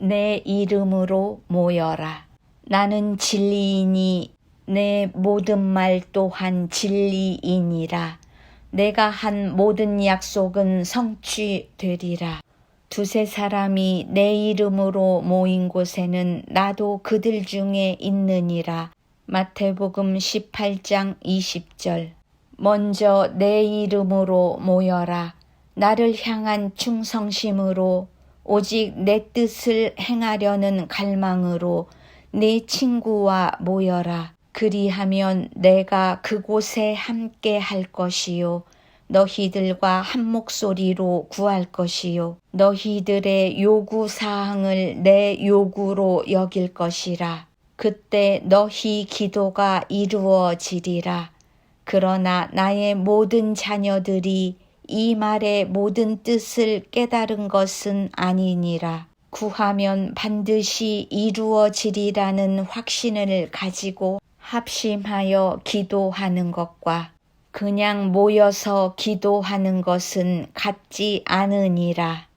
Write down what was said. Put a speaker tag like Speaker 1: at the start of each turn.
Speaker 1: 내 이름으로 모여라. 나는 진리이니 내 모든 말 또한 진리이니라. 내가 한 모든 약속은 성취되리라. 두세 사람이 내 이름으로 모인 곳에는 나도 그들 중에 있느니라. 마태복음 18장 20절. 먼저 내 이름으로 모여라. 나를 향한 충성심으로 오직 내 뜻을 행하려는 갈망으로 네 친구와 모여라. 그리하면 내가 그곳에 함께 할 것이요. 너희들과 한 목소리로 구할 것이요. 너희들의 요구 사항을 내 요구로 여길 것이라. 그때 너희 기도가 이루어지리라. 그러나 나의 모든 자녀들이 이 말의 모든 뜻을 깨달은 것은 아니니라. 구하면 반드시 이루어지리라는 확신을 가지고 합심하여 기도하는 것과 그냥 모여서 기도하는 것은 같지 않으니라.